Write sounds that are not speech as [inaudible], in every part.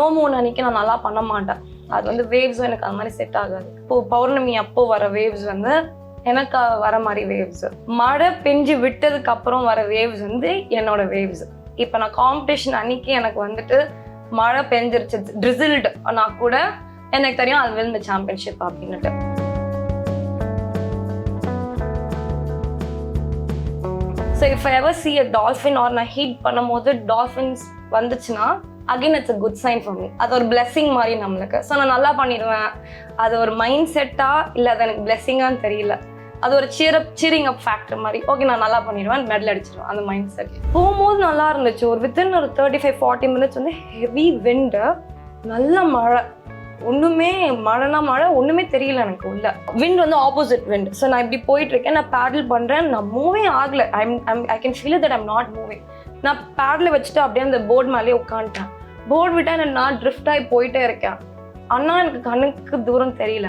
No moon அன்னைக்கு நான் நல்லா பண்ண மாட்டேன். அது வந்து வேவ்ஸும் எனக்கு அந்த மாதிரி செட் ஆகாது. இப்போ பௌர்ணமி அப்போ வர வேவ்ஸ் வந்து எனக்கு வர மாதிரி வேவ்ஸ் மழை பெஞ்சு விட்டதுக்கு அப்புறம் வர வேவ்ஸ் வந்து என்னோட வேவ்ஸ் இப்போ நான் காம்படிஷன் அன்னைக்கு எனக்கு வந்துட்டு மழை பெஞ்சிருச்சு. ட்ரிசில்டு நான் கூட எனக்கு தெரியும் அது விழுந்த சாம்பியன்ஷிப் அப்படின்னுட்டு. So if ever see a dolphin or நான் ஹீட் பண்ணும்போது டால்ஃபின்ஸ் வந்துச்சுன்னா again it's a good sign for me அது ஒரு பிளெஸிங் மாதிரி நம்மளுக்கு. ஸோ நான் நல்லா பண்ணிடுவேன். அது ஒரு மைண்ட் செட்டா இல்லை அது எனக்கு பிளெஸிங்கான்னு தெரியல. அது ஒரு cheer up cheering up factor மாதிரி. ஓகே நான் நல்லா பண்ணிடுவேன். மெடல் அடிச்சிடுவேன் அந்த மைண்ட் செட் போகும்போது நல்லா இருந்துச்சு. ஒரு வித்தின் ஒரு தேர்ட்டி ஃபைவ் ஃபார்ட்டி மினிட்ஸ் வந்து ஹெவி விண்டு நல்ல மழை. ஒன்றுமே மழைனா மழை ஒன்றுமே தெரியல எனக்கு உள்ள. விண்ட் வந்து ஆப்போசிட் விண்ட் ஸோ நான் இப்படி போயிட்டு இருக்கேன் நான் பேடல் பண்ணுறேன் நான் மூவே ஆகலை. I'm I'm I can feel that I'm not moving நான் பேடலை வச்சுட்டு அப்படியே அந்த போர்ட் மேலேயே உட்காந்துட்டேன். போர்டு விட்டால் நான் ட்ரிஃப்ட் ஆகி போயிட்டே இருக்கேன். அண்ணா எனக்கு கண்ணுக்கு தூரம் தெரியல.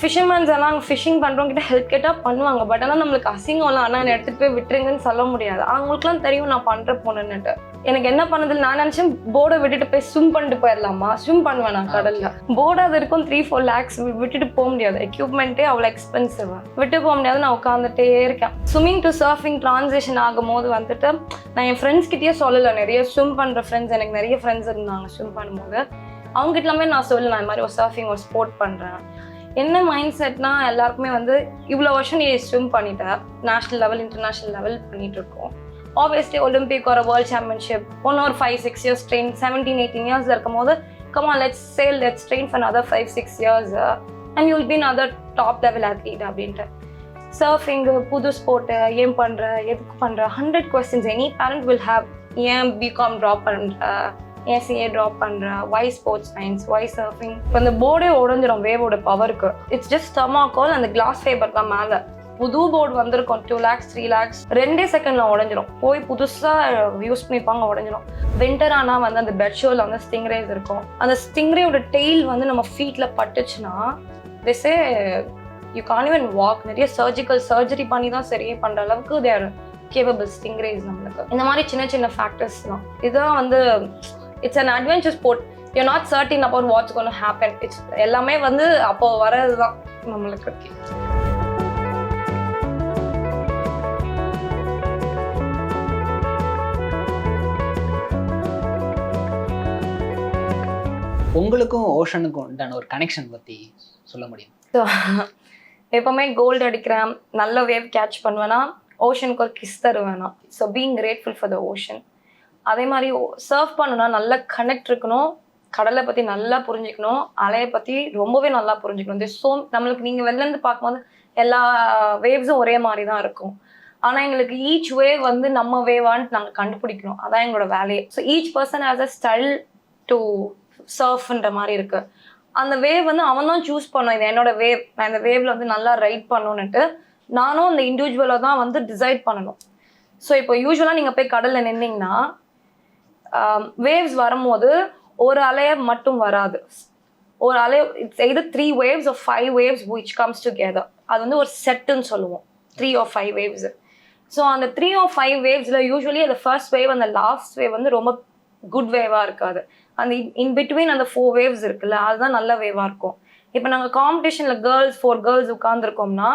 ஃபிஷர்மேன்ஸ் எல்லாம் ஃபிஷிங் பண்ணுறவங்க கிட்ட ஹெல்ப் கேட்டால் பண்ணுவாங்க. பட் ஆனால் நம்மளுக்கு அசிங்கம்லாம் அண்ணா என்னை எடுத்துகிட்டு போய் விட்டுருங்கன்னு சொல்ல முடியாது. அவங்களுக்குலாம் தெரியும் நான் பண்ணுற பொண்ணுன்னுட்டு. எனக்கு என்ன பண்ணதில்ல நான் நினச்சேன் போர்டை விட்டுட்டு போய் ஸ்விம் பண்ணிட்டு போயிடலாமா ஸ்விம் பண்ணுவேன் நான் கடலில். போர்டு அது இருக்கும் த்ரீ ஃபோர் லேக்ஸ் விட்டுட்டு போக முடியாது. எக்யூப்மெண்ட்டே அவ்வளோ எக்ஸ்பென்சிவ் விட்டு போக முடியாது. நான் உட்காந்துட்டே இருக்கேன். ஸ்விம்மிங் டு சர்ஃபிங் ட்ரான்சேஷன் ஆகும்போது வந்துட்டு நான் என் ஃப்ரெண்ட்ஸ் கிட்டயே சொல்லலை. நிறைய ஸ்விம் பண்ணுற ஃப்ரெண்ட்ஸ் எனக்கு நிறைய ஃப்ரெண்ட்ஸ் இருந்தாங்க ஸ்விம் பண்ணும்போது. அவங்க எல்லாமே நான் சொல்லலை. நான் இந்த மாதிரி ஒரு சர்ஃபிங் ஒரு ஸ்போர்ட் பண்ணுறேன் என்ன மைண்ட் செட்னா எல்லாருக்குமே வந்து இவ்வளோ வருஷம் நீ ஸ்விம் பண்ணிட்ட. நேஷ்னல் லெவல் இன்டர்நேஷ்னல் லெவல் பண்ணிட்டு இருக்கோம் ஆப்வியஸ்லி ஒலிம்பிக் ஒரு வேர்ல்ட் சாம்பியன்ஷிப் ஒன் ஒரு five six years train seventeen eighteen years இருக்கும் போது comma let's sail let's train for other five six years and you'll been other top level athlete அப்படின்ட்டு. சர்ஃபிங்கு புது sport ஏன் பண்ணுற எதுக்கு பண்ணுற hundred questions any parent will have ஏன் BCom drop பண்ணுற ஏசிஏ ட்ராப் பண்ணுற why sports science why surfing இப்போ இந்த போர்டே உடஞ்சிடும் வேவோட பவருக்கு இட்ஸ் ஜஸ்ட் ஸ்டமாக்கால் அந்த கிளாஸ் ஃபேபர் தான் மேலே. புது போர்டு வந்திருக்கும் டூ லேக்ஸ் த்ரீ லேக்ஸ் ரெண்டே செகண்ட்ல உடஞ்சிரும். போய் புதுசாக யூஸ் பண்ணிப்பாங்க உடஞ்சிரும். வின்டர் ஆனால் வந்து அந்த பெட்ஷோவில் வந்து ஸ்டிங்ரேஸ் இருக்கும். அந்த ஸ்டிங்ரேயோட டெய்ல் வந்து நம்ம ஃபீட்டில் பட்டுச்சுன்னா these you can't even walk நிறைய சர்ஜிக்கல் சர்ஜரி பண்ணி தான் சரியே பண்ணுற அளவுக்கு தேர் கேபபிள் ஸ்டிங்ரேஸ் நம்மளுக்கு. இந்த மாதிரி சின்ன சின்ன ஃபேக்டர்ஸ் தான். இதுதான் வந்து it's an adventure sport you not certain about what's gonna happen it's எல்லாமே வந்து அப்போ வரது தான் நம்மளுக்கு. உங்களுக்கும் ஓஷனுக்கும் உண்டான ஒரு கனெக்ஷன் பத்தி சொல்ல முடியும். எப்போவுமே கோல்டு அடிக்கிறேன். நல்ல வேவ் கேட்ச் பண்ணுவேன்னா ஓஷனுக்கு ஒரு kiss தருவேனா? So being grateful for the ocean அதே மாதிரி சர்ஃப் பண்ணுன்னா நல்லா கனெக்ட் இருக்கணும். கடலை பற்றி நல்லா புரிஞ்சுக்கணும். அலையை பற்றி ரொம்பவே நல்லா புரிஞ்சுக்கணும். இந்த ஸோ நம்மளுக்கு நீங்கள் வெளிலேருந்து பார்க்கும்போது எல்லா வேவ்ஸும் ஒரே மாதிரி தான் இருக்கும். ஆனால் எங்களுக்கு ஈச் வேவ் வந்து நம்ம வேவான்னு நாங்கள் கண்டுபிடிக்கணும். அதான் எங்களோட வேலையே. So each person has a style to சர்ஃப்ன்ற மாதிரி இருக்கு. அந்த வேவ் வந்து அவன் தான் சூஸ் பண்ணும். இது என்னோட வேவ் நான் இந்த வேவ்ல வந்து நல்லா ரைட் பண்ணணுன்னுட்டு நானும் அந்த இண்டிவிஜுவலாக தான் வந்து டிசைட் பண்ணணும். ஸோ இப்போ யூஸ்வலாக நீங்கள் போய் கடலில் நின்னீங்கன்னா வேவ்ஸ் வரும்போது ஒரு அலைய மட்டும் வராது. ஒரு அலை இட்ஸ் எது three waves of five waves which comes together அது வந்து ஒரு செட்டுன்னு சொல்லுவோம். Three of five waves so அந்த த்ரீ ஆஃப் ஃபைவ் வேவ்ஸில் யூஸ்வலி அந்த ஃபர்ஸ்ட் வேவ் அந்த லாஸ்ட் வேவ் வந்து ரொம்ப குட் வேவாக இருக்காது. அந்த இன் பிட்வீன் அந்த ஃபோர் வேவ்ஸ் இருக்குல்ல அதுதான் நல்ல வேவாக இருக்கும். இப்போ நாங்கள் காம்படிஷனில் கேர்ள்ஸ் ஃபோர் கேர்ள்ஸ் உட்காந்துருக்கோம்னா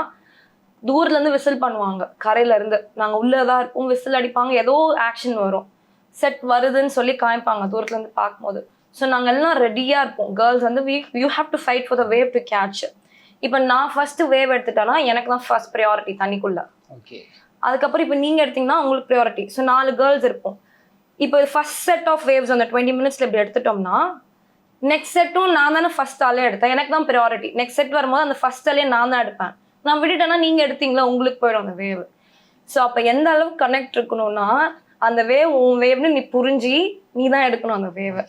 தூரத்துலேருந்து விசில் பண்ணுவாங்க. கரையிலேருந்து. நாங்கள் உள்ளே தான் இருப்போம். விசில் அடிப்பாங்க. ஏதோ ஆக்ஷன் வரும். செட் வருதுன்னு சொல்லி காமிப்பாங்க தூரத்துலேருந்து பார்க்கும்போது. ஸோ நாங்கள் எல்லாம் ரெடியாக இருப்போம். கேர்ள்ஸ் வந்து we you have to fight for the wave to catch இப்போ நான் ஃபர்ஸ்ட் வேவ் எடுத்துட்டேன்னா எனக்கு தான் ஃபர்ஸ்ட் ப்ரையாரிட்டி தண்ணிக்குள்ள. ஓகே அதுக்கப்புறம் இப்போ நீங்கள் எடுத்தீங்கன்னா உங்களுக்கு ப்ரையாரிட்டி ஸோ நாலு கேர்ள்ஸ் இருப்போம். இப்போ ஃபர்ஸ்ட் செட் ஆஃப் வேவ்ஸ் அந்த டுவெண்ட்டி மினிட்ஸ்ல இப்படி எடுத்துட்டோம்னா நெக்ஸ்ட் செட்டும் நான் தானே ஃபர்ஸ்ட் ஆளே எடுத்தேன். எனக்கு தான் ப்ரையாரிட்டி நெக்ஸ்ட் செட் வரும்போது அந்த ஃபர்ஸ்ட் ஆளே நான் தான் எடுப்பேன். நான் விட்டுட்டேன்னா நீங்கள் எடுத்தீங்களா? உங்களுக்கு போயிடும் அந்த வேவ் ஸோ அப்போ எந்த அளவுக்கு கனெக்ட் இருக்கணும்னா அந்த வேவ் உன் வேவ்னு நீ புரிஞ்சு நீ தான் எடுக்கணும் அந்த வேவை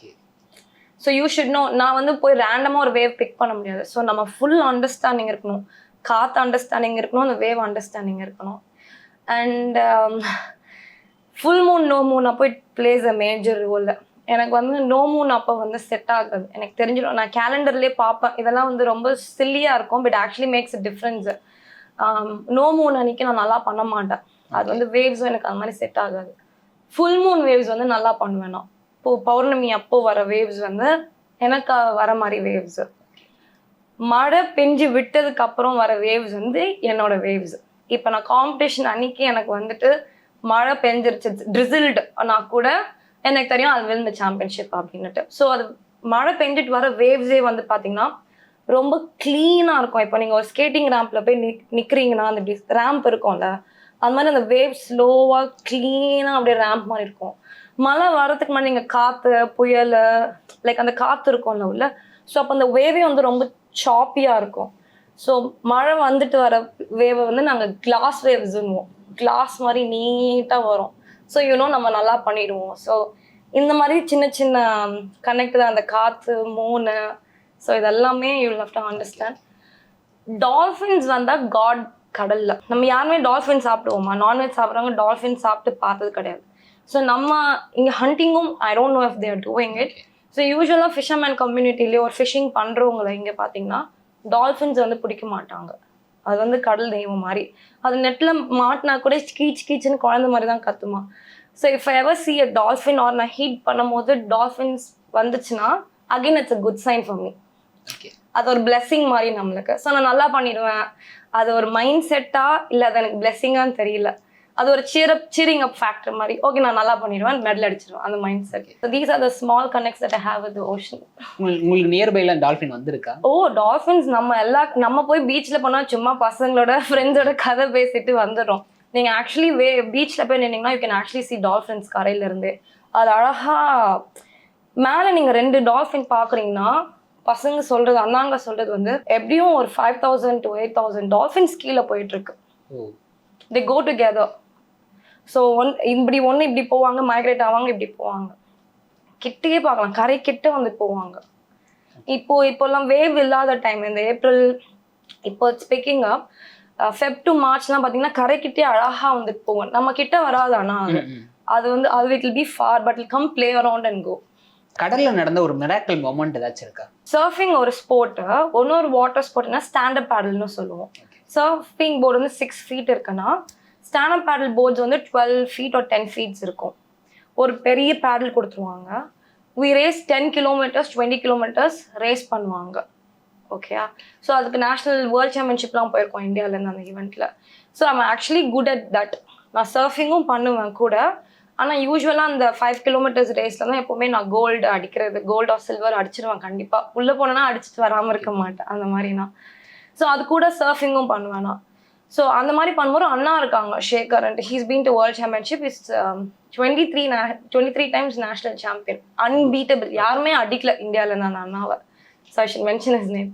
ஸோ யூ ஷுட் நோ நான் வந்து போய் ரேண்டமாக ஒரு வேவ் பிக் பண்ண முடியாது. ஸோ நம்ம ஃபுல் அண்டர்ஸ்டாண்டிங் இருக்கணும். காற்று அண்டர்ஸ்டாண்டிங் இருக்கணும் அந்த வேவ் அண்டர்ஸ்டாண்டிங் இருக்கணும். And full moon no moon அப்போ it plays a major role எனக்கு வந்து நோ மூன் அப்போ வந்து செட் ஆகாது. எனக்கு தெரிஞ்சிடும். நான் கேலண்டர்லேயே பார்ப்பேன். இதெல்லாம் வந்து ரொம்ப சில்லியாக இருக்கும் but actually makes difference no moon அன்னைக்கு நான் நல்லா பண்ண மாட்டேன். அது வந்து வேவ்ஸும் எனக்கு அந்த மாதிரி செட் ஆகாது. ஃபுல் மூன் வேவ்ஸ் வந்து நல்லா பண்ணுவேன். நான் இப்போ பௌர்ணமி அப்போ வர வேவ்ஸ் வந்து எனக்கு வர மாதிரி வேவ்ஸ் மழை பெஞ்சு விட்டதுக்கு அப்புறம் வர வேவ்ஸ் வந்து என்னோட வேவ்ஸ் இப்போ நான் காம்படிஷன் அன்னைக்கு எனக்கு வந்துட்டு மழை பெஞ்சிருச்சு. ட்ரிசில்டு நான் கூட எனக்கு தெரியும் அது விழுந்த சாம்பியன்ஷிப் அப்படின்னுட்டு. ஸோ அது மழை பெஞ்சிட்டு வர வேவ்ஸே வந்து பார்த்தீங்கன்னா ரொம்ப க்ளீனாக இருக்கும். இப்போ நீங்கள் ஒரு ஸ்கேட்டிங் ரேம்பில் போய் நிக் நிற்கிறீங்கன்னா அந்த ரேம்ப் இருக்கும்ல அது மாதிரி அந்த வேவ் ஸ்லோவாக க்ளீனாக அப்படியே ரேம்ப் மாதிரி இருக்கும். மழை வரதுக்கு முன்னாடி நீங்கள் காற்று புயல் லைக் அந்த காற்று இருக்கும்ல உள்ள? ஸோ அப்போ அந்த வேவே வந்து ரொம்ப சாப்பியாக இருக்கும். ஸோ மழை வந்துட்டு வர வேவை வந்து நாங்கள் கிளாஸ் வேவ்ஸுங்குவோம் கிளாஸ் மாதிரி நீட்டாக வரும். ஸோ யூனோ நம்ம நல்லா பண்ணிடுவோம். ஸோ இந்த மாதிரி சின்ன சின்ன um, கனெக்ட் தான். அந்த காற்று மூணு ஸோ இதெல்லாமே you have to understand dolphins வந்தால் காட் கடல்ல. நம்ம யாருமே டால்ஃபின் சாப்பிடுவோமா? நான்வெஜ் சாப்பிட்றவங்க டால்ஃபின் சாப்பிட்டு பார்த்தது கிடையாது. ஸோ நம்ம இங்கே ஹண்டிங்கும் I don't know if they're doing it so யூஸ்வலாக ஃபிஷர்மேன் கம்யூனிட்டிலேயே ஒரு ஃபிஷிங் பண்ணுறவங்கள இங்கே பார்த்தீங்கன்னா டால்ஃபின்ஸ் வந்து பிடிக்க மாட்டாங்க. அது வந்து கடல் தெய்வம் மாதிரி. அது நெட்டில் மாட்டினா கூட கீச் கீச்சுன்னு குழந்த மாதிரி தான் கத்துமா. So if ever see a dolphin or நான் ஹீட் பண்ணும்போது டால்ஃபின்ஸ் வந்துச்சுன்னா again it's a good sign for me அது ஒரு blessing மாதிரி நம்மளுக்கு. ஸோ நான் நல்லா பண்ணிடுவேன். அது ஒரு மைண்ட் செட்டா இல்லை அது எனக்கு பிளெஸ்ஸிங்கான்னு தெரியல. அது ஒரு up cheering அப் ஃபேக்டர் மாதிரி. ஓகே நான் நல்லா பண்ணிடுவேன் மெடல் அடிச்சிருவேன். அந்த mindset so these are the small connects that I have with ocean உங்களுக்கு நியர்பைல டால்ஃபின் வந்திருக்கா? ஓ டால்ஃபின்ஸ் நம்ம எல்லா நம்ம போய் பீச்சில் போனால் சும்மா பசங்களோட ஃப்ரெண்ட்ஸோட கதை பேசிட்டு வந்துடுறோம். நீங்கள் ஆக்சுவலி வே பீச்சில் போய் நின்னீங்கன்னா you can actually see dolphins கரையிலேருந்து. அது அழகா மேலே நீங்கள் ரெண்டு டால்ஃபின் பார்க்குறீங்கன்னா பசங்க சொல்றது அண்ணாங்க சொல்றது வந்து எப்படியும் ஒரு five thousand to eight thousand dolphins கீழே போயிட்டு இருக்கு they go together so one இப்படி ஒன்று இப்படி போவாங்க மைக்ரேட் ஆவாங்க இப்படி போவாங்க. கிட்டேயே பார்க்கலாம். கரை கிட்ட வந்து போவாங்க. இப்போ இப்போல்லாம் வேவ் இல்லாத டைம் இந்த ஏப்ரல் இப்போ ஸ்பீக்கிங் அப் ஃபெப் டு மார்ச்லாம் பார்த்தீங்கன்னா கரைக்கிட்டே அழகா வந்துட்டு போவோம் நம்ம கிட்ட வராது ஆனா அது. வந்து அது it will be far but will come play around and go கடல்ல நடந்த ஒரு மிராக்கல் மொமெண்ட் ஏதாச்சும் இருக்கா? சர்ஃபிங் ஒரு ஸ்போர்ட்டு இன்னொரு வாட்டர் ஸ்போர்ட்னா ஸ்டாண்டப் பேடல்னு சொல்லுவோம். சர்ஃபிங் போர்டு வந்து சிக்ஸ் ஃபீட் இருக்குன்னா ஸ்டாண்டப் பேடல் போர்ட்ஸ் வந்து டுவெல் ஃபீட் ஒரு டென் ஃபீட்ஸ் இருக்கும். ஒரு பெரிய பேடல் கொடுத்துருவாங்க. We race ten kilometres twenty kilometres race பண்ணுவாங்க. ஓகேயா ஸோ அதுக்கு நேஷ்னல் வேர்ல்ட் சாம்பியன்ஷிப்லாம் போயிருக்கோம் இந்தியாவிலேருந்து அந்த ஈவெண்ட்டில் so I'm actually good at that நான் சர்ஃபிங்கும் பண்ணுவேன் கூட. ஆனால் யூஸ்வலாக அந்த ஃபைவ் கிலோமீட்டர்ஸ் ரேஸில் தான் எப்போவுமே நான் கோல்டு அடிக்கிறது கோல்டு ஆஃப் சில்வர் அடிச்சிருவேன் கண்டிப்பாக உள்ளே போனேன்னா அடிச்சுட்டு வராமல் இருக்க மாட்டேன். அந்த மாதிரி நான் ஸோ அது கூட சர்ஃபிங்கும் பண்ணுவேன் நான். ஸோ அந்த மாதிரி பண்ணும்போது அண்ணா இருக்காங்க Shekar and he's been to world championship is twenty three twenty three times national champion unbeatable யாருமே அடிக்கல இந்தியாவில் நான் அண்ணாவை. So I should mention is name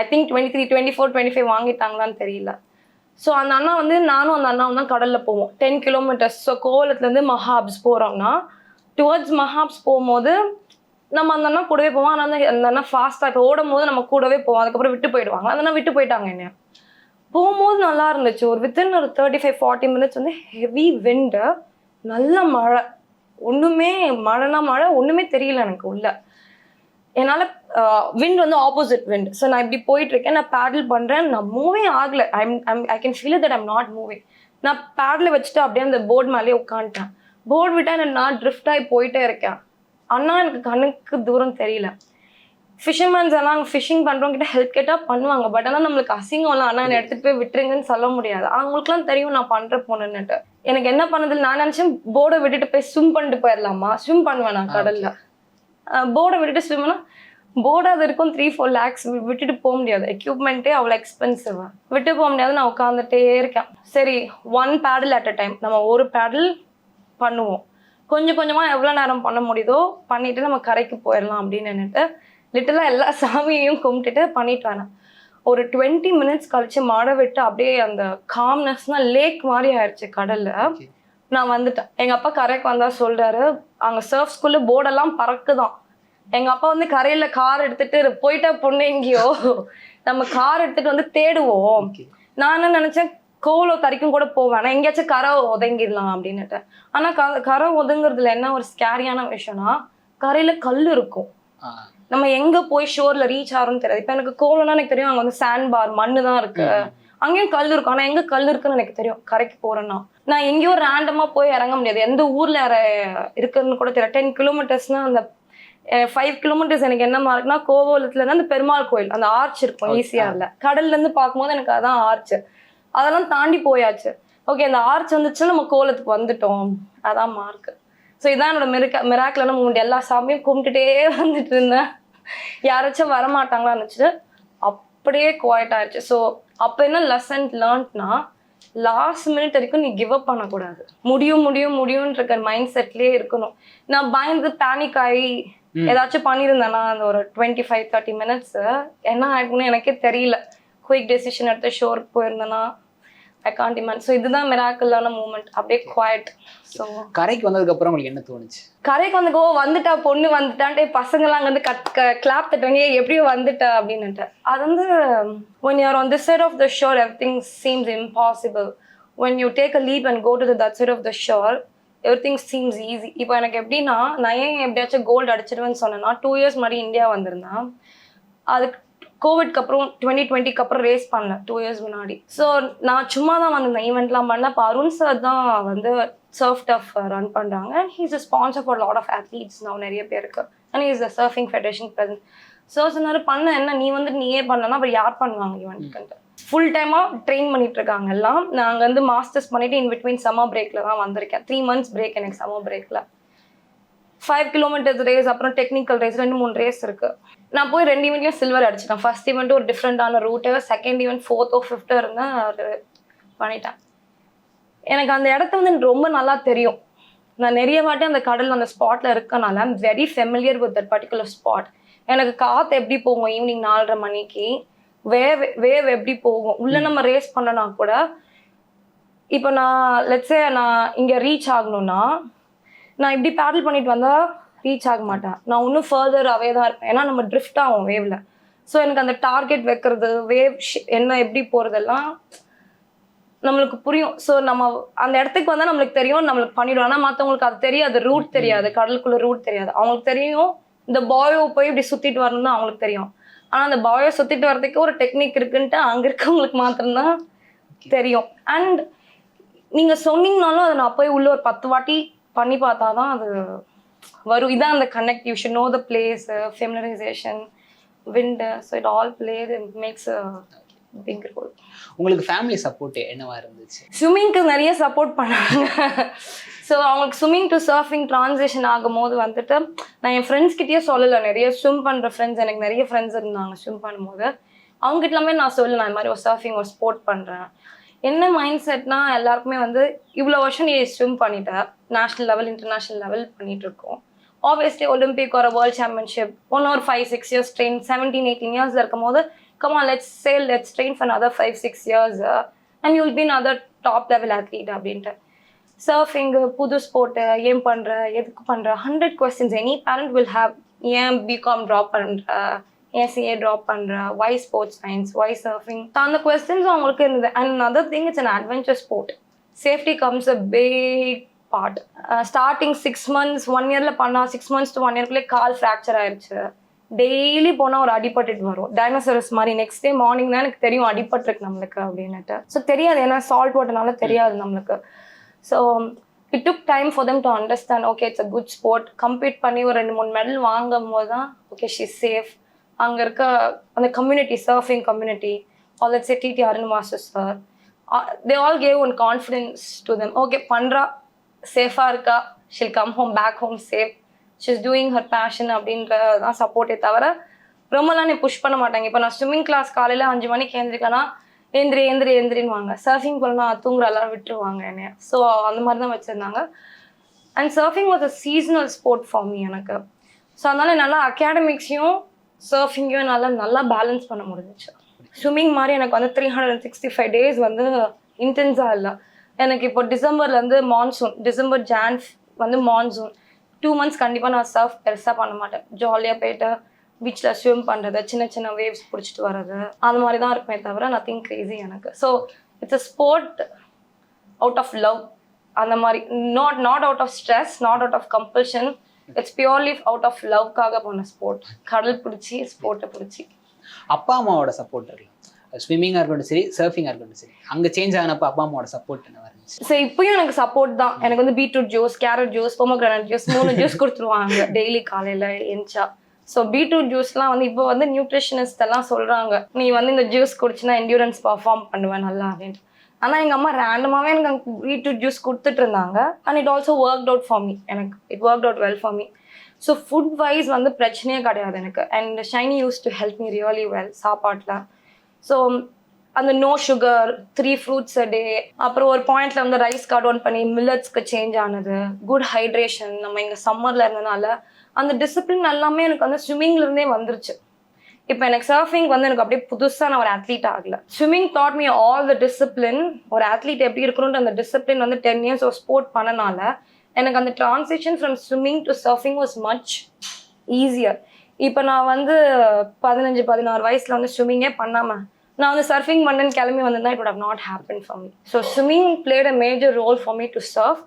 I think twenty three twenty four twenty five வாங்கிட்டாங்களான்னு தெரியல. ஸோ அந்த அண்ணா வந்து நானும் அந்த அண்ணாவும் தான் கடலில் போவோம். டென் கிலோமீட்டர்ஸ் ஸோ கோவலத்துலேருந்து மஹாப்ஸ் போகிறோம்னா டுவர்ட்ஸ் மஹாப்ஸ் போகும்போது நம்ம அந்த அண்ணா கூடவே போவோம். ஆனால் அந்த அந்த அண்ணா ஃபாஸ்ட்டாக இப்போ ஓடும் போது நம்ம கூடவே போவோம். அதுக்கப்புறம் விட்டு போயிடுவாங்க. அந்த அண்ணா விட்டு போயிட்டாங்க என்ன போகும்போது நல்லா இருந்துச்சு. ஒரு வித்தின் ஒரு தேர்ட்டி ஃபைவ் ஃபார்ட்டி மினிட்ஸ் வந்து ஹெவி விண்டு நல்ல மழை. ஒன்றுமே மழைனா மழை ஒன்றுமே தெரியல எனக்கு உள்ளே. என்னால் விண்ட் வந்து ஆப்போசிட் விண்ட் ஸோ நான் இப்படி போயிட்டு இருக்கேன் நான் பேடில் பண்ணுறேன் நான் மூவே ஆகலை. I'm I'm I can feel that I'm not moving நான் பேடில் வச்சுட்டு அப்படியே அந்த போர்டு மேலேயே உட்காந்துட்டேன். போர்டு விட்டா நான் ட்ரிஃப்ட் ஆகி போயிட்டே இருக்கேன். அண்ணா எனக்கு கண்ணுக்கு தூரம் தெரியல. ஃபிஷர்மேன்ஸ் எல்லாம் ஃபிஷிங் பண்ணுறவங்க கிட்ட ஹெல்ப் கேட்டால் பண்ணுவாங்க. பட் ஆனால் நம்மளுக்கு அசிங்கம்லாம் அண்ணா என்னை எடுத்துகிட்டு போய் விட்டுருங்கன்னு சொல்ல முடியாது. அவங்களுக்குலாம் தெரியும் நான் பண்ணுற பொண்ணுன்னுட்டு எனக்கு என்ன பண்ணதில்ல நான் நினச்சேன் போர்டை விட்டுட்டு போய் ஸ்விம் பண்ணிட்டு போயிடலாமா? ஸ்விம் பண்ணுவேன் நான் கடலில். போர்டை விட்டுட்டு ஸ்விம்னா போர்டு அது இருக்கும் த்ரீ ஃபோர் லேக்ஸ் விட்டுட்டு போக முடியாது. எக்யூப்மெண்ட்டே அவ்வளோ எக்ஸ்பென்சிவ் விட்டு போக முடியாது நான் உட்காந்துட்டே இருக்கேன். சரி one paddle at a time நம்ம ஒரு பேடல் பண்ணுவோம். கொஞ்சம் கொஞ்சமாக எவ்வளோ நேரம் பண்ண முடியுதோ பண்ணிவிட்டு நம்ம கரைக்கு போயிடலாம் அப்படின்னு நின்றுட்டு லிட்டலாக எல்லா சாமியையும் கும்பிட்டுட்டு பண்ணிட்டு வரேன். ஒரு டுவெண்ட்டி மினிட்ஸ் கழித்து மாடை விட்டு அப்படியே அந்த காம்னஸ்னால் லேக் மாதிரி ஆயிடுச்சு கடலில். நான் வந்துட்டேன். எங்க அப்பா கரைக்கு வந்தா சொல்றாரு அங்க சர்ஃப் ஸ்கூல்ல போர்டெல்லாம் பறக்குதான். எங்க அப்பா வந்து கரையில கார் எடுத்துட்டு போயிட்டா பொண்ணு எங்கேயோ? நம்ம கார் எடுத்துட்டு வந்து தேடுவோம். நான் என்ன நினைச்சேன் கோவலோ தறிக்கும் கூட போவேன். எங்கேயாச்சும் கரை ஒதுங்கிடலாம் அப்படின்னுட்டு. ஆனா க- கரை ஒதுங்குறதுல என்ன ஒரு ஸ்கேரியான விஷயம்னா கரையில கல் இருக்கும். நம்ம எங்க போய் ஷோர்ல ரீச் ஆகிறோம்னு தெரியாது. இப்போ எனக்கு கோவலம்னா எனக்கு தெரியும் அங்க வந்து சாண்ட் பார் மண்ணு தான் இருக்கு. ம், ம். அங்கேயும் கல் இருக்கும். ஆனால் எங்கே கல் இருக்குன்னு எனக்கு தெரியும். கரைக்கு போகிறேன்னா நான் எங்கேயோ ரேண்டமாக போய் இறங்க முடியாது. எந்த ஊரில் இருக்குன்னு கூட தெரியல. டென் கிலோமீட்டர்ஸ்னால் அந்த ஃபைவ் கிலோமீட்டர்ஸ் எனக்கு என்ன மார்க்னா கோவலத்துலேருந்து அந்த பெருமாள் கோயில். அந்த ஆர்ச் இருக்கும். ஈஸியாரில் கடல்லேருந்து பார்க்கும்போது எனக்கு அதான் ஆர்ச் அதெல்லாம் தாண்டி போயாச்சு. ஓகே அந்த ஆர்ச் வந்துச்சுன்னா நம்ம கோலத்துக்கு வந்துட்டோம். அதான் மார்க் ஸோ இதான் என்னோட மிராக்க மிராக்கில் மூமெண்ட் எல்லா சாமியும் கும்பிட்டுட்டே வந்துட்டு இருந்தேன். யாராச்சும் வரமாட்டாங்களான்னு நினச்சிட்டு அப்படியே குவாய்ட் ஆயிடுச்சு. ஸோ அப்போ என்ன லெசன் லேர்ன்ட்னா லாஸ்ட் மினிட் வரைக்கும் நீ கிவ் அப் பண்ணக்கூடாது. முடியும் முடியும் முடியும்ன்ற மைண்ட் செட்லேயே இருக்கணும். நான் பயந்து பேனிக் ஆகி. ஏதாச்சும் பண்ணியிருந்தேன்னா அந்த ஒரு டுவெண்ட்டி ஃபைவ் தேர்ட்டி மினிட்ஸ் என்ன ஆயிருக்குன்னு எனக்கே தெரியல. குயிக் டெசிஷன் எடுத்து ஷோருக்கு போயிருந்தேன்னா ஐ காண்ட் இமன் ஸோ இதுதான் மிராக்கலான மூமெண்ட் அப்படியே குவாய்ட் ஸோ கரைக்கு வந்ததுக்கு அப்புறம் உங்களுக்கு என்ன தோணுச்சு? கரைக்கு வந்து ஓ வந்துட்டா பொண்ணு வந்துட்டான்ட்டு பசங்களாம் அங்கே வந்து கட் கிளாப் தட்டுவாங்க. "ஏய், எப்படியோ வந்துட்டா அப்படின்னுட்டு அது வந்து when you're on this side of the shore everything seems impossible when you take a leap and go to that side of the shore everything seems easy இப்போ எனக்கு எப்படின்னா நான் ஏன் எப்படியாச்சும் கோல்டு அடிச்சிடுவேன்னு சொன்னேன்னா டூ இயர்ஸ் முன்னாடி இந்தியா வந்திருந்தேன். அதுக்கு கோவிட்க்கு அப்புறம் டுவெண்ட்டி டுவெண்ட்டிக்கு அப்புறம் ரேஸ் பண்ணல டூ இயர்ஸ் முன்னாடி. ஸோ நான் சும்மா தான் வந்திருந்தேன். ஈவெண்ட்லாம் பண்ண இப்போ அருண் சார் தான் வந்து சர்ஃப் டஃப் ரன் பண்ணுறாங்க and he's a sponsor for lot of athletes நான் நிறைய பேருக்கு. And is a surfing federation president so சொன்னார் பண்ண என்ன? நீ வந்து நீயே பண்ணலன்னா அப்புறம் யார் பண்ணுவாங்க ஈவெண்ட்க்கு ஃபுல் டைமாக ட்ரெயின் பண்ணிட்டு இருக்காங்க எல்லாம். நாங்கள் வந்து மாஸ்டர்ஸ் பண்ணிட்டு இன் பிட்வீன் சம்மர் பிரேக்கில் தான் வந்திருக்கேன். த்ரீ மந்த்ஸ் பிரேக் எனக்கு சம்மர் பிரேக்கில் ஃபைவ் கிலோமீட்டர்ஸ் ரேஸ் அப்புறம் டெக்னிக்கல் ரேஸ் ரெண்டு மூணு ரேஸ் இருக்கு. நான் போய் ரெண்டு ஈவெண்ட்லையும் சில்வர் அடிச்சிட்டேன். ஃபர்ஸ்ட் ஈவெண்ட் ஒரு டிஃப்ரெண்டான ரூட்டு செகண்ட் ஈவெண்ட் ஃபோர்த்தோ ஃபிஃப்த்தோ இருந்தேன் அது பண்ணிட்டேன் எனக்கு அந்த இடத்த வந்து ரொம்ப நல்லா தெரியும். நான் நிறைய வாட்டி அந்த கடல் அந்த ஸ்பாட்ல இருக்கனால I'm very familiar with that particular spot எனக்கு காற்று எப்படி போகும் ஈவினிங் நாலரை மணிக்கு? வேவ் வேவ் எப்படி போகும்? உள்ள நம்ம ரேஸ் பண்ணனா கூட இப்போ நான் லெட்ஸே நான் இங்கே ரீச் ஆகணும்னா நான் இப்படி பேடல் பண்ணிட்டு வந்தா ரீச் ஆக மாட்டேன். நான் இன்னும் ஃபர்தர் அவே தான் இருப்பேன். ஏன்னா நம்ம ட்ரிஃப்ட் ஆகும் வேவ்ல ஸோ எனக்கு அந்த டார்கெட் வைக்கிறது வேவ் என்ன எப்படி போகிறதெல்லாம் நம்மளுக்கு புரியும். ஸோ நம்ம அந்த இடத்துக்கு வந்தால் நம்மளுக்கு தெரியும் நம்மளுக்கு பண்ணிடுவோம். ஆனால் மற்றவங்களுக்கு அது தெரியாது. ரூட் தெரியாது. கடலுக்குள்ள ரூட் தெரியாது. அவங்களுக்கு தெரியும் இந்த பாயோ போய் இப்படி சுற்றிட்டு வரணும் தான் அவங்களுக்கு தெரியும். ஆனால் அந்த பாயோ சுற்றிட்டு வர்றதுக்கு ஒரு டெக்னிக் இருக்குன்ட்டு அங்கே இருக்கவங்களுக்கு மாத்திரம்தான் தெரியும். அண்ட் நீங்கள் சொன்னீங்கனாலும் அதை நான் போய் உள்ள ஒரு பத்து வாட்டி பண்ணி பார்த்தா தான் அது வரும். இதான் அந்த connect you should know the place familiarization wind so it all play makes big role உங்களுக்கு ஃபேமிலி சப்போர்ட் என்னவா இருந்துச்சு? ஸ்விம்மிங்க்கு நிறைய சப்போர்ட் பண்ணாங்க. ஸோ அவங்களுக்கு ஸ்விம்மிங் டு சர்ஃபிங் ட்ரான்ஸேஷன் ஆகும்போது வந்துட்டு நான் என் ஃப்ரெண்ட்ஸ் கிட்டயே சொல்லலை. நிறைய ஸ்விம் பண்ணுற ஃப்ரெண்ட்ஸ் எனக்கு நிறைய ஃப்ரெண்ட்ஸ் இருந்தாங்க ஸ்விம் பண்ணும்போது. அவங்ககிட்ட எல்லாமே நான் சொல்லலை நான் இந்த மாதிரி ஒரு சர்ஃபிங் ஒரு ஸ்போர்ட் பண்ணுறேன் என்ன மைண்ட் செட்னா எல்லாருக்குமே வந்து இவ்வளோ வருஷம் நீ ஸ்விம் பண்ணிட்ட. நேஷ்னல் லெவல் இன்டர்நேஷ்னல் லெவல் பண்ணிட்டு இருக்கோம் ஆப்வியஸ்லி ஒலிம்பிக் ஒரு வேர்ல்ட் சாம்பியன்ஷிப் ஒன் ஒரு five six years train seventeen eighteen years இருக்கும் போது comma let's say let's train for other five six years and you'll been other top level athlete அப்படின்ட்டு. சர்ஃபிங்கு புது sport ஏன் பண்ணுற எதுக்கு பண்ணுற hundred questions any parent will have ஏன் BCom drop பண்ணுற ஏன் சிஏ ட்ராப் பண்ணுற why sports science why surfing அந்த கொஸ்டின்ஸ் அவங்களுக்கு இருந்தது. And other thing it's an adventure sport safety comes a big part starting six months one இயரில் பண்ணால் six months to one இயர்க்குள்ளே கால் ஃப்ராக்சர் ஆயிடுச்சு டெய்லி போனால் ஒரு அடிபட்டுட்டு வரும். டைனோசரஸ் மாதிரி நெக்ஸ்ட் டே மார்னிங் தான் எனக்கு தெரியும் அடிபட்டுருக்கு நம்மளுக்கு அப்படின்னுட்டு. ஸோ தெரியாது. ஏன்னா சால்ட் போட்டனால தெரியாது நம்மளுக்கு. So it took time for them to understand okay it's a good sport complete பண்ணி ஒரு ரெண்டு மூணு மெடல் வாங்கும் போது தான் ஓகே ஷி சேஃப் அங்கே இருக்க அந்த community surfing community all that DD Arun master sir they all gave one confidence to them okay பண்ணுறா சேஃபாக இருக்கா? She'll come home back home safe she's doing her passion அப்படின்றதான் சப்போர்ட்டே தவிர ரொம்பலாம் நீ புஷ் பண்ண மாட்டாங்க. இப்போ நான் ஸ்விம்மிங் கிளாஸ் காலையில் அஞ்சு மணிக்கு எழுந்திரிக்கனா ஏந்திரி ஏந்திரி ஏந்திரின்வாங்க சர்ஃபிங் போலனா தூங்குற எல்லாரும் விட்டுருவாங்க என்னைய. ஸோ அந்த மாதிரி தான் வச்சுருந்தாங்க. And surfing was a seasonal sport for me எனக்கு. ஸோ அதனால நல்லா அகாடமிக்ஸையும் சர்ஃபிங்கும் என்னால் நல்லா பேலன்ஸ் பண்ண முடிஞ்சிச்சு. ஸ்விம்மிங் மாதிரி எனக்கு வந்து three hundred and sixty five days வந்து இன்டென்ஸாக இல்லை. எனக்கு இப்போ டிசம்பர்லேருந்து மான்சூன் டிசம்பர் ஜான் வந்து மான்சூன் டூ மந்த்ஸ் கண்டிப்பாக நான் சர்ஃப் பெருசாக பண்ண மாட்டேன். ஜாலியாக போயிட்டு பீச்சில் ஸ்விம் பண்ணுறது சின்ன சின்ன வேவ்ஸ் பிடிச்சிட்டு வர்றது அந்த மாதிரி தான் இருக்குமே தவிர நத்திங் க்ரேசி எனக்கு. So it's a sport out of love அந்த மாதிரி not not out of stress not out of compulsion it's purely out of லவ்க்காக போன ஸ்போர்ட் கடல் பிடிச்சி ஸ்போர்ட்டை பிடிச்சி. அப்பா அம்மாவோட சப்போர்ட் இருக்கலாம் ஸ்விம்மிங்காக இருக்கட்டும் சரி சர்ஃபிங்காக இருக்கட்டும் சரி. அங்கே சேஞ்ச் ஆனப்போ அப்பா அம்மாவோட சப்போர்ட் என்ன இருந்துச்சு ஸோ இப்பயும் எனக்கு சப்போர்ட் தான். எனக்கு வந்து beetroot juice carrot juice pomegranate juice மூணு ஜூஸ் கொடுத்துருவாங்க. [laughs] டெய்லி காலையில் எந்திச்சா ஸோ பீட்ரூட் ஜூஸ்லாம் வந்து இப்போ வந்து நியூட்ரிஷனிஸ்ட் எல்லாம் சொல்கிறாங்க நீ வந்து இந்த ஜூஸ் குடிச்சினா என்டியூரன்ஸ் பர்ஃபார்ம் பண்ணுவேன் நல்லா அப்படின்ட்டு ஆனால் எங்கள் அம்மா ரேண்டமாகவே எனக்கு பீட்ரூட் ஜூஸ் கொடுத்துட்டு இருந்தாங்க and it also work out for me எனக்கு it work out well for me so food wise வந்து பிரச்சனையே கிடையாது எனக்கு. And Shiny use to help me really well சாப்பாட்டில். ஸோ அந்த no sugar three fruits a day அப்புறம் ஒரு பாயிண்ட்ல வந்து ரைஸ் கார்ட் ஒன் பண்ணி மில்லட்ஸ்க்கு சேஞ்ச் ஆனது. குட் ஹைட்ரேஷன் நம்ம இங்கே சம்மரில் இருந்தனால அந்த டிசிப்ளின் எல்லாமே எனக்கு வந்து ஸ்விம்மிங்ல இருந்தே வந்துருச்சு. இப்போ எனக்கு சர்ஃபிங் வந்து எனக்கு அப்படியே புதுசாக நான் ஒரு அத்லீட் ஆகல. Swimming taught me all the discipline ஒரு அத்லீட் எப்படி இருக்கணும்ன்ற அந்த டிசிப்ளின் வந்து டென் இயர்ஸ் ஒரு ஸ்போர்ட் பண்ணனால எனக்கு அந்த transition from swimming to surfing was much easier இப்போ நான் வந்து பதினஞ்சு பதினாறு வயசில் வந்து ஸ்விம்மிங்கே பண்ணாமல் நான் வந்து சர்ஃபிங் பண்ணேன்னு கிளம்பி வந்திருந்தா it would not happen for me so swimming played a major role for me to surf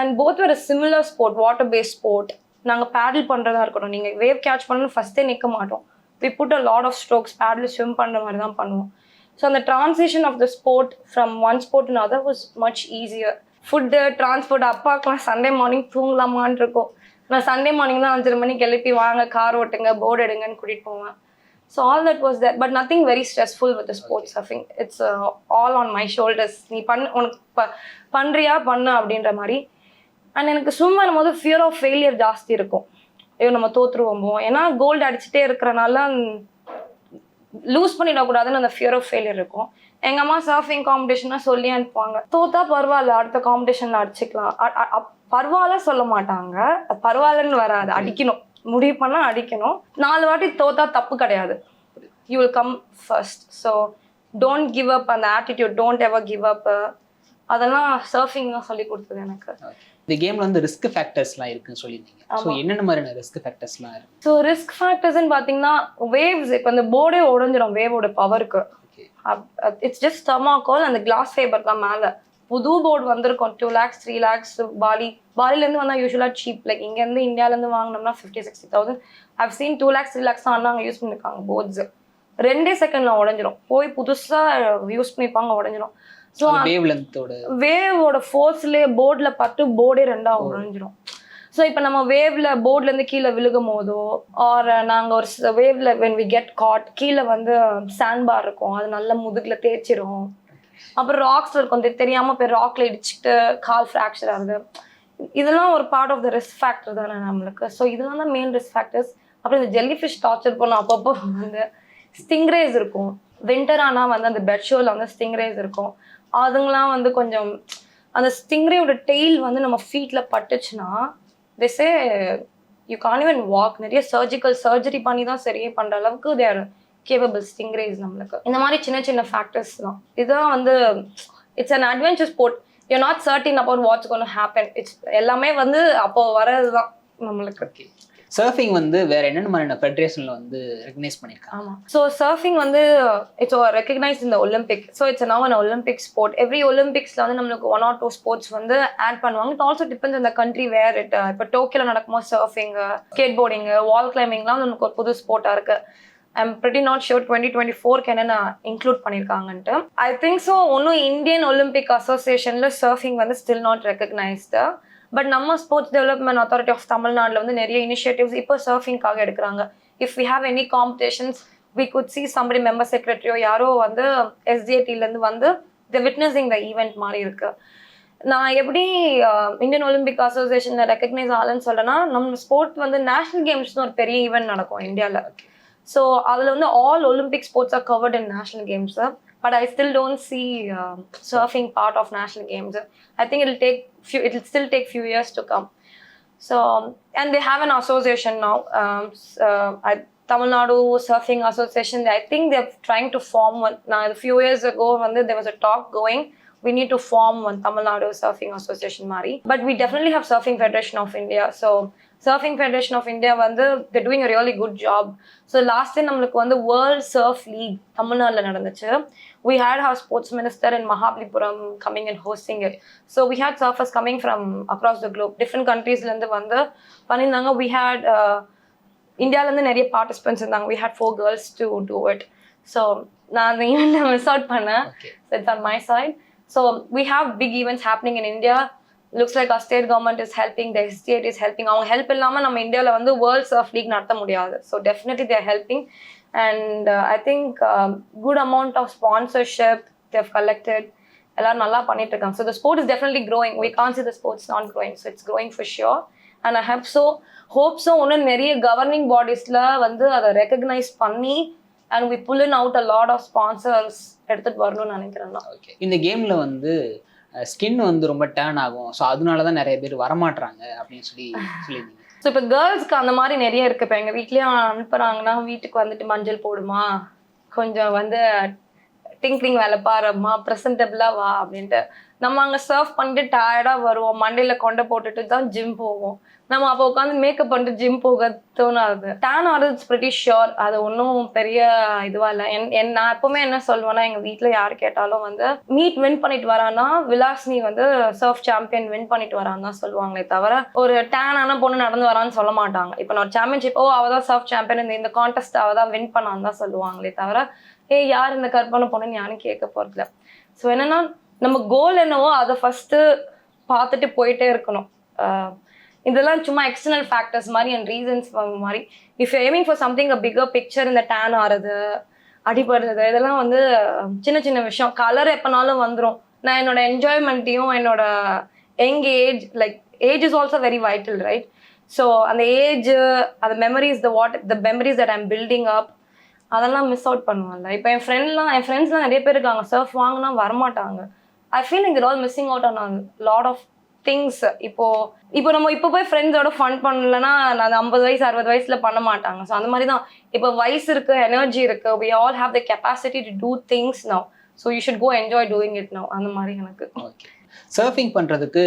and both ஒரு similar sport water based sport நாங்கள் பேடில் பண்ணுறதா இருக்கட்டும். நீங்கள் வேவ் கேட்ச் பண்ணணும் ஃபஸ்ட்டே நிற்க மாட்டோம். We put a lot of strokes paddle swim பண்ணுற மாதிரி தான் பண்ணுவோம். ஸோ அந்த translation of the sport from one sport in other was much easier food transport அப்பாக்கெலாம் Sunday morning தூங்கலாமான்னு இருக்கும். நான் சண்டே மார்னிங் தான் அஞ்சரை மணிக்கு எழுப்பி வாங்க கார் ஓட்டுங்க போர்டு எடுங்கன்னு கூட்டிகிட்டு போவேன். So all that was that but nothing very stressful with sports surfing it's all on my shoulders நீ பண்ண உனக்கு ப பண்ணுறியா பண்ணு அப்படின்ற மாதிரி. அண்ட் எனக்கு ஸ்விம் பண்ணும்போது ஃபியர் ஆஃப் ஃபெயிலியர் ஜாஸ்தி இருக்கும். ஐயோ நம்ம தோற்றுருவோமோ ஏன்னா கோல்டு அடிச்சுட்டே இருக்கிறனால லூஸ் பண்ணிடக்கூடாதுன்னு அந்த ஃபியர் ஆஃப் ஃபெயிலியர் இருக்கும். எங்கள் அம்மா சர்ஃபிங் காம்படிஷனாக சொல்லி அனுப்புவாங்க. தோத்தா பரவாயில்ல அடுத்த காம்படிஷனில் அடிச்சுக்கலாம். பரவாயில்ல சொல்ல மாட்டாங்க. பரவாயில்லன்னு வராது. அடிக்கணும். முடிவு பண்ணால் அடிக்கணும். நாலு வாட்டி தோத்தா தப்பு கிடையாது. You will come first so don't give up அந்த attitude don't ever give up அதெல்லாம் சர்ஃபிங் தான் சொல்லி கொடுத்தது எனக்கு. இந்த கேம்ல வந்து ரிஸ்க் ஃபேக்டர்ஸ்லாம் இருக்குன்னு சொல்லியிருந்தீங்க. ஸோ என்னென்ன மாதிரியான ரிஸ்க் ஃபேக்டர்ஸ்லாம் இருக்கு? ஸோ ரிஸ்க் ஃபேக்டர்ஸ்ன்னு பார்த்தீங்கன்னா வேவ்ஸ் இப்போ இந்த போர்டே உடஞ்சிரும் வேவோட பவருக்கு இட்ஸ் ஜஸ்ட் தமாக்கோல் அந்த கிளாஸ் ஃபைபர் தான் மேலே. புது போர்டு வந்திருக்கும் two lakhs three lakhs Bali பாலிலேருந்து வந்தால் யூஸ்வலாக சீப் லைக் இங்கேருந்து இந்தியாவிலேருந்து வாங்கினோம்னா fifty sixty thousand I've seen two lakhs three lakhs தான் அண்ணாங்க யூஸ் பண்ணியிருக்காங்க போர்ட்ஸ் ரெண்டே செகண்டில் உடஞ்சிரும். போய் புதுசாக யூஸ் பண்ணிப்பாங்க உடஞ்சிரும். ஸோ வேவ் லென்த்தோட வேவோட ஃபோர்ஸ்லேயே போர்டில் பட்டு போர்டே ரெண்டாக உடஞ்சிரும். ஸோ இப்போ நம்ம வேவ்ல போர்ட்லேருந்து கீழே விழுகும் போதோ ஆர் நாங்கள் ஒரு வேவ்ல வென் வி கெட் காட் கீழே வந்து சாண்ட் பார் இருக்கும். அது நல்ல முதுகில் தேய்ச்சிரும். அப்புறம் ராக்ஸ் இருக்கும். தெ- தெரியாம போய் ராக்ல இடிச்சுட்டு கால் ஃப்ராக்சர் ஆகுது. இதெல்லாம் ஒரு part of the risk factor தானே நம்மளுக்கு. ஸோ இதெல்லாம் தான் மெயின் ரிஸ்க் ஃபேக்டர்ஸ் அப்புறம் இந்த ஜெல்லி ஃபிஷ் டார்ச்சர் பண்ணோம் அப்பப்போ வந்து ஸ்டிங்ரேஸ் இருக்கும். வின்டர் ஆனால் வந்து அந்த பெட் ஷோவில் வந்து ஸ்டிங்ரேஸ் இருக்கும். அதுங்களாம் வந்து கொஞ்சம் அந்த ஸ்டிங்ரேயோட டெய்ல் வந்து நம்ம ஃபீட்டில் பட்டுச்சுன்னா திசே யூ கான் even வாக் நிறைய சர்ஜிக்கல் சர்ஜரி பண்ணி தான் சரியே பண்ணுற அளவுக்கு தேர் கேபபிள் ஸ்டிங்ரேஸ் நம்மளுக்கு. இந்த மாதிரி சின்ன சின்ன ஃபேக்டர்ஸ் தான். இதுதான் வந்து it's an adventure sport you not certain about what's ஒன்று ஹேப்பன் இட்ஸ் எல்லாமே வந்து அப்போ வரது தான் நம்மளுக்கு. ஓகே சர்ஃபிங் வந்து வேற என்னென்ன மாதிரியான ஃபெடரேஷன்ல வந்து ரெகனைஸ் பண்ணியிருக்காங்க ஆமாம் ஸோ சர்ஃபிங் வந்து இட்ஸ் ரெகனைஸ் இந்த Olympic so it's now an Olympic sport every ஒலிம்பிக்ஸில் வந்து நம்மளுக்கு ஒன் ஆர் டூ ஸ்போர்ட்ஸ் வந்து ஆட் பண்ணுவாங்க. இட் ஆல்சோ டிபெண்ட்ஸ் அந்த கண்ட்ரி வேர் இட் இப்போ டோக்கியோவில் நடக்கும்போது சர்ஃபிங் ஸ்கேட் போர்டிங்கு வால் கிளைம்பிங்லாம் வந்து நமக்கு ஒரு புது ஸ்போர்ட்டாக இருக்கு. I'm pretty not sure twenty twenty ஃபோர்க்கு என்னென்ன இன்க்ளூட் பண்ணியிருக்காங்கன்ட்டு ஐ திங்க் ஸோ ஒன்றும் இந்தியன் ஒலிம்பிக் அசோசியேஷனில் சர்ஃபிங் வந்து ஸ்டில் நாட் ரெக்கக்னைஸ்டு பட் நம்ம ஸ்போர்ட்ஸ் டெவலப்மெண்ட் அத்தாரிட்டி ஆஃப் தமிழ்நாட்டில் வந்து நிறைய இனிஷியேட்டிவ்ஸ் இப்போ சர்ஃபிங்காக எடுக்கிறாங்க. If we have any competitions we could see somebody member செக்ரட்டரியோ யாரோ வந்து எஸ்டிஏடிலேருந்து வந்து த விட்னஸிங் த ஈவெண்ட் மாதிரி இருக்கு. நான் எப்படி இந்தியன் ஒலிம்பிக் அசோசியேஷனில் ரெக்கக்னைஸ் ஆகலன்னு சொல்றேன்னா நம்ம ஸ்போர்ட் வந்து நேஷனல் கேம்ஸ்னு ஒரு பெரிய ஈவெண்ட் நடக்கும் இந்தியாவில் ஸோ அதில் வந்து all Olympic sports are covered in national கேம்ஸை But I still don't see surfing part of national games I think it take few it still take few years to come So, and they have an association now. Um, s- uh, I, Tamil Nadu Surfing Association. I think they're trying to form one. Now, a few years ago, when there was a talk going, we need to form one Tamil Nadu Surfing Association, Mari. But we definitely have Surfing Federation of India. So, Surfing Federation of India, வந்து they're doing a really good job. So, last year, நம்மளுக்கு வந்து World Surf League தமிழ்நாட்டில் நடந்துச்சு we had our sports minister in Mahabalipuram coming and hosting it. So we had surfers coming from across the globe, different countries ல இருந்து வந்து பண்ணியிருந்தாங்க we had uh, participants இருந்தாங்க we had four girls to do it so நான் அந்த ஈவெண்ட்டை miss out பண்ணேன் So on my side. So we have big events happening in India. Looks like our state government is helping, the state is helping. அவங்க help இல்லாமல் நம்ம இந்தியாவில் வந்து world surf league நடத்த முடியாது so definitely they're helping and I think good amount of sponsorship they've collected எல்லாரும் நல்லா பண்ணிட்டு இருக்காங்க so the sport is definitely growing we can see the sports not growing so it's growing for sure and I hope so ஹோப்ஸும் இன்னும் நிறைய governing பாடிஸில் வந்து அதை recognise பண்ணி and we pull in out a lot of sponsors எடுத்துகிட்டு வரணும்னு நினைக்கிறேன் நான் ஓகே இந்த கேமில் வந்து ஸ்கின் வந்து ரொம்ப டேர்ன் ஆகும். ஸோ அதனால தான் நிறைய பேர் வரமாட்றாங்க அப்படின்னு சொல்லி [laughs] சொல்லியிருந்தீங்க. ஸோ இப்போ கேர்ள்ஸ்க்கு அந்த மாதிரி நிறைய இருக்கு. இப்போ எங்கள் வீட்லேயும் அனுப்புகிறாங்கன்னா வீட்டுக்கு வந்துட்டு மஞ்சள் போடுமா? கொஞ்சம் வந்து டிங்கிங் வேலை பாரும்மா ப்ரெசன்டபிளாக வா அப்படின்ட்டு. நம்ம அங்கே சர்வ் பண்ணிட்டு டயர்டாக வருவோம். மண்டையில் கொண்டை போட்டுட்டு தான் ஜிம் போவோம். நம்ம அப்போ உட்காந்து மேக்கப் பண்ணிட்டு ஜிம் போக தோணாது. டேன் ஆர் இட்ஸ் பிரிட்டி ஷியோர் அது ஒன்றும் பெரிய இதுவாக இல்லை. என் என் நான் எப்பவுமே என்ன சொல்லுவேன்னா எங்கள் வீட்டில் யார் கேட்டாலும் வந்து மீட் வின் பண்ணிட்டு வரான்னா விலாஸ்னி வந்து சர்ஃப் சாம்பியன் வின் பண்ணிட்டு வரான்னு தான் சொல்லுவாங்களே தவிர ஒரு டேன் ஆன பொண்ணு நடந்து வரான்னு சொல்ல மாட்டாங்க. இப்போ நான் சாம்பியன்ஷிப் ஓ அவள் தான் சர்ஃப் சாம்பியன் இந்த இந்த கான்டெஸ்ட் அவள் தான் வின் பண்ணான்னு தான் சொல்லுவாங்களே தவிர ஏய் யார் இந்த கற்பனை பொண்ணுன்னு யாரும் கேட்க போகிறதில்ல ஸோ என்னன்னா நம்ம கோல் என்னவோ அதை ஃபஸ்ட்டு பார்த்துட்டு போயிட்டே இருக்கணும். இதெல்லாம் சும்மா எக்ஸ்டர்னல் ஃபேக்டர்ஸ் மாதிரி அண்ட் ரீசன்ஸ் மாதிரி. If aiming for something a bigger picture இந்த டேன் ஆறது அடிபடுறது இதெல்லாம் வந்து சின்ன சின்ன விஷயம். கலர் எப்போனாலும் வந்துடும் நான் என்னோட என்ஜாய்மெண்ட்டையும் என்னோட young age like age is also very vital right so அந்த ஏஜ் அந்த memories the what the memories that I'm building up அதெல்லாம் மிஸ் அவுட் பண்ணுவேன்ல. இப்போ என் ஃப்ரெண்ட்லாம் என் ஃப்ரெண்ட்ஸ்லாம் நிறைய பேர் இருக்காங்க. சர்ஃப் வாங்கினா வரமாட்டாங்க. ஐ ஃபீல் இங்க all missing out on lot of things இப்போ இப்போ நம்ம இப்போ போய் ஃப்ரெண்ட்ஸோட ஃபன் பண்ணலன்னா அது ஐம்பது வயசு அறுபது வயசுல பண்ண மாட்டாங்க. ஸோ அந்த மாதிரி தான். இப்போ வயசு இருக்கு எனர்ஜி இருக்கு we all have the capacity to do things now so you should go enjoy doing it now அந்த மாதிரி எனக்கு. ஓகே சர்ஃபிங் பண்ணுறதுக்கு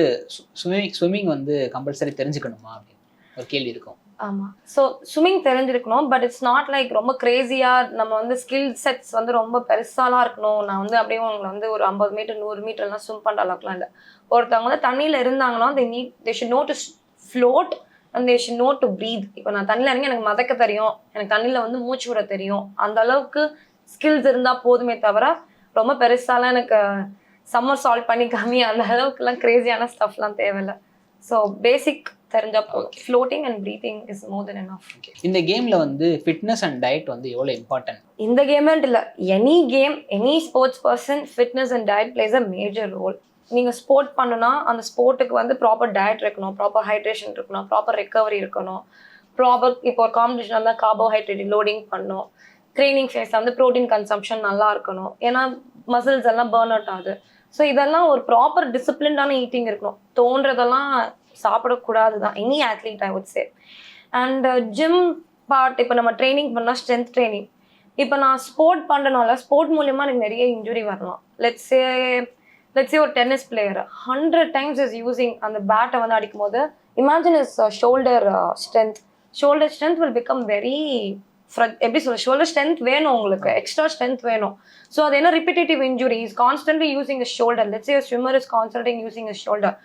ஸ்விம்மிங் ஸ்விம்மிங் வந்து கம்பல்சரி தெரிஞ்சுக்கணுமா அப்படின்னு ஒரு கேள்வி இருக்கும். ஆமாம் ஸோ ஸ்விம்மிங் தெரிஞ்சிருக்கணும் பட் இட்ஸ் நாட் லைக் ரொம்ப க்ரேஸியாக நம்ம வந்து ஸ்கில் செட்ஸ் வந்து ரொம்ப பெருசாலாம் இருக்கணும். நான் வந்து அப்படியே உங்களை வந்து ஒரு ஐம்பது மீட்டர் நூறு மீட்டர்லாம் ஸ்விம் பண்ணுற அளவுக்குலாம் இல்லை. ஒருத்தவங்க வந்து தண்ணியில் இருந்தாங்கன்னா they need they should know to float and they should know to breathe இப்போ நான் தண்ணியில் இறங்கி எனக்கு மதக்க தெரியும். எனக்கு தண்ணியில் வந்து மூச்சு விட தெரியும். அந்த அளவுக்கு ஸ்கில்ஸ் இருந்தால் போதுமே தவிர ரொம்ப பெருசாலாம் எனக்கு சம்மர் சால்வ் பண்ணி கம்மி அந்த அளவுக்குலாம் க்ரேஸியான ஸ்டஃப்லாம் தேவையில்லை. ஸோ பேசிக் தெரிஞ்சா floating and breathing is more then enough. Okay இந்த கேமில் வந்து ஃபிட்னஸ் அண்ட் டயட் வந்து எவ்வளோ இம்பார்ட்டன்ட் இந்த கேம்ன்ட் இல்லை? Any game any sports person fitness and diet plays a major role நீங்கள் ஸ்போர்ட் பண்ணுனா அந்த ஸ்போர்ட்டுக்கு வந்து ப்ராப்பர் டயட் இருக்கணும் ப்ராப்பர் ஹைட்ரேஷன் இருக்கணும் ப்ராப்பர் ரெக்கவரி இருக்கணும். ப்ராப்பர் இப்போ ஒரு காம்படிஷன் இருந்தால் கார்போஹைட்ரேட் லோடிங் பண்ணணும் ட்ரைனிங் ஃபேஸில் வந்து ப்ரோட்டீன் கன்சம்ஷன் நல்லா இருக்கணும். ஏன்னா மசில்ஸ் எல்லாம் பேர்ன் அவுட் ஆகுது. ஸோ இதெல்லாம் ஒரு ப்ராப்பர் டிசிப்ளின்டான ஈட்டிங் இருக்கணும். தோன்றதெல்லாம் சாப்பிடக்கூடாது தான் any athlete I would say and gym part இப்போ நம்ம ட்ரைனிங் பண்ணால் ஸ்ட்ரென்த் ட்ரைனிங் இப்போ நான் ஸ்போர்ட் பண்ணுறனால ஸ்போர்ட் மூலியமா எனக்கு நிறைய இன்ஜுரி வரலாம். லெட்ஸ் லெட்ஸே ஒரு tennis player hundred times is using அந்த பேட்டை வந்து அடிக்கும் போது imagine is shoulder strength shoulder strength will become very எப்படி சொல்ல ஷோல்டர் ஸ்ட்ரென்த் வேணும் உங்களுக்கு. எக்ஸ்ட்ரா ஸ்ட்ரென்த் வேணும். ஸோ அது என்ன repetitive injury is constantly using a shoulder let's a swimmer is constanting using a shoulder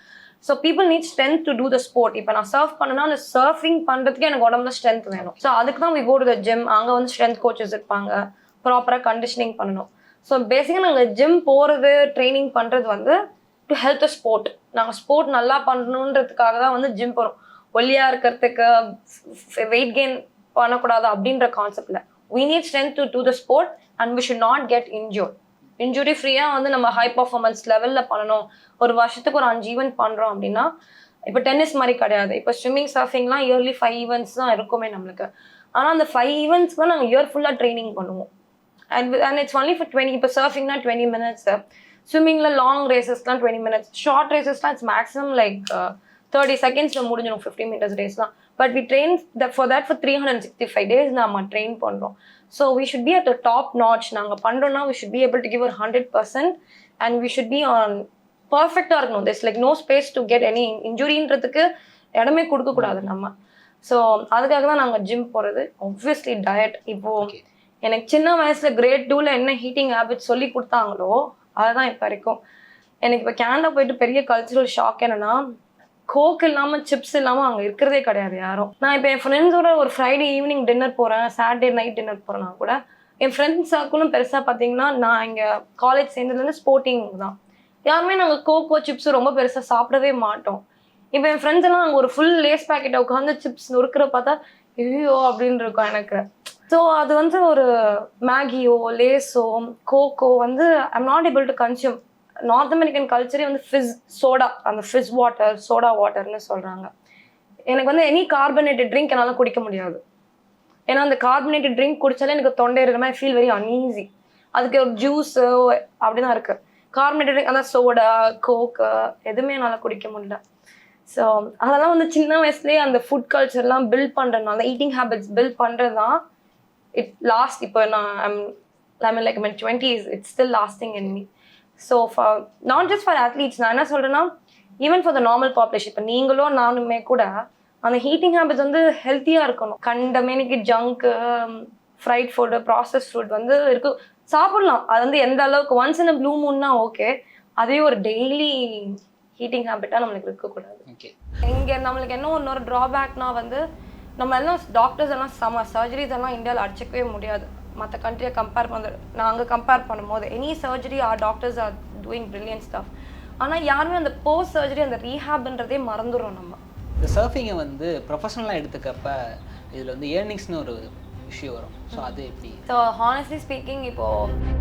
so people need strength to do the sport இப்போ நான் surf பண்ணனா அந்த சர்ஃபிங் பண்ணுறதுக்கு எனக்கு உடம்புல ஸ்ட்ரென்த் வேணும். ஸோ அதுக்கு தான் we go to the gym அங்கே வந்து ஸ்ட்ரென்த் கோச்சஸ் இருப்பாங்க. ப்ராப்பராக கண்டிஷனிங் பண்ணணும். ஸோ பேசிக்காக நாங்கள் ஜிம் போகிறது ட்ரைனிங் பண்ணுறது வந்து டு ஹெல்த் ஸ்போர்ட் நாங்கள் ஸ்போர்ட் நல்லா பண்ணணுன்றதுக்காக தான் வந்து ஜிம் போகிறோம் ஒல்லியாக இருக்கிறதுக்கு வெயிட் கெயின் பண்ணக்கூடாது அப்படின்ற கான்செப்டில் we need strength to do the sport and we should not get injured. Injury ஃப்ரீயாக வந்து நம்ம ஹை பர்ஃபார்மன்ஸ் லெவலில் பண்ணணும். ஒரு வருஷத்துக்கு ஒரு அஞ்சு ஈவெண்ட் பண்ணுறோம் அப்படின்னா இப்போ டென்னிஸ் மாதிரி கிடையாது. இப்போ ஸ்விம்மிங் சர்ஃபிங்லாம் இயர்லி ஃபைவ் ஈவெண்ட்ஸ் தான் இருக்குமே நம்மளுக்கு. ஆனால் அந்த ஃபைவ் ஈவெண்ட்ஸ்க்கு நாங்கள் இயர் ஃபுல்லாக ட்ரைனிங் பண்ணுவோம். And and it's only for twenty இப்போ சர்ஃபிங்னா டுவெண்ட்டி மினிட்ஸ் ஸ்விம்மிங்கில் லாங் ரேசஸ்லாம் டுவெண்ட்டி மினிட்ஸ் ஷார்ட் ரேசஸ்லாம் இட்ஸ் மேக்ஸிமம் லைக் தேர்ட்டி செகண்ட்ஸில் முடிஞ்சிடும் fifty metres ரேஸ்லாம் but we train for that for three hundred sixty five days நம்ம ட்ரெயின் பண்ணுறோம் so we should be at a top notch நாங்கள் பண்ணுறோம்னா we should be able to give ஒரு hundred percent and we should be on பர்ஃபெக்டாக இருக்கணும். This like no space to get any இன்ஜுரின்றதுக்கு இடமே கொடுக்கக்கூடாது நம்ம. ஸோ அதுக்காக தான் நாங்கள் ஜிம் போகிறது obviously டயட் இப்போ ஓகே எனக்கு சின்ன வயசுல கிரேட் டூல என்ன ஹீட்டிங் ஹேபிட் சொல்லி கொடுத்தாங்களோ அதுதான் இப்போ வரைக்கும். எனக்கு இப்போ கேனடா போயிட்டு பெரிய கல்ச்சுரல் ஷாக் என்னன்னா கோக் இல்லாம சிப்ஸ் இல்லாம அங்க இருக்கிறதே கிடையாது யாரும். நான் இப்போ என் ஃப்ரெண்ட்ஸோட ஒரு ஃப்ரைடே ஈவினிங் டின்னர் போறேன் சாட்டர்டே நைட் டின்னர் போறேன்னா கூட என் ஃப்ரெண்ட்ஸ் சர்க்கிளும் பெருசாக பார்த்தீங்கன்னா நான் இங்கே காலேஜ் சேர்ந்ததுலேருந்து ஸ்போர்ட்டிங் தான். யாருமே நாங்கள் கோக்கோ சிப்ஸ் ரொம்ப பெருசாக சாப்பிடவே மாட்டோம். இப்போ என் ஃப்ரெண்ட்ஸ் எல்லாம் அங்கே ஒரு ஃபுல் லேஸ் பேக்கெட்டை உட்காந்து சிப்ஸ் நொறுக்கிற பார்த்தா ஐயோ அப்படின்னு இருக்கும் எனக்கு. ஸோ அது வந்து ஒரு மேகியோ லேஸோ கோகோ வந்து I'm not able to consume North American கல்ச்சரே வந்து ஃபிஸ் சோடா அந்த ஃபிஸ் வாட்டர் சோடா வாட்டர்னு சொல்கிறாங்க எனக்கு வந்து எனி கார்பனேட்டட் ட்ரிங்க் என்னால் குடிக்க முடியாது. ஏன்னா அந்த கார்பனேட்டட் ட்ரிங்க் குடித்தாலே எனக்கு தொண்டை இருக்கிற மாதிரி ஃபீல் வெரி அன்ஈஸி அதுக்கு ஒரு ஜூஸு அப்படி தான் இருக்குது கார்பனேட்டட் ட்ரிங்க் அதான் சோடா கோக்கு எதுவுமே என்னால் குடிக்க முடியல. ஸோ அதெல்லாம் வந்து சின்ன வயசுலேயே அந்த ஃபுட் கல்ச்சர்லாம் பில்ட் பண்ணுறதுனால ஈட்டிங் ஹேபிட்ஸ் பில்ட் பண்ணுறது தான் இட் லாஸ்ட் இப்போ நான் I'm I mean like mean twenties it's still lasting in me so far not just for athletes நான் என்ன சொல்கிறேன்னா even for the normal population இப்போ நீங்களும் நானுமே கூட அந்த ஹீட்டிங் ஹேபிட்ஸ் வந்து ஹெல்த்தியாக இருக்கணும். கண்டமேனிக்கு junk fried food process food வந்து இருக்கு. சாப்பிடலாம். அது வந்து எந்த அளவுக்கு ஒன்ஸ் இன் ப்ளூ மூன்னா ஓகே அதே ஒரு டெய்லி ஹீட்டிங் ஹேபிட்டாக நம்மளுக்கு இருக்கக்கூடாது. ஓகே இங்கே நம்மளுக்கு என்ன இன்னொரு ட்ராபேக்னா வந்து நம்ம எல்லாம் டாக்டர்ஸ் எல்லாம் செம சர்ஜரிஸ் எல்லாம் இந்தியாவில் அடிச்சிக்கவே முடியாது. மற்ற கண்ட்ரியை கம்பேர் பண்ண நாங்கள் கம்பேர் பண்ணும்போது any surgery or doctors are doing brilliant staff ஆனால் யாருமே அந்த போஸ்ட் சர்ஜரி அந்த ரீஹாப்ன்றதே மறந்துடும் நம்ம. இந்த சர்ஃபிங்கை வந்து ப்ரொஃபஷனலாக எடுத்துக்கப்ப இதில் வந்து ஏர்னிங்ஸ்னு ஒரு விஷயம் வரும். ஸோ அது எப்படி? ஸோ ஹானஸ்ட்லி ஸ்பீக்கிங் இப்போது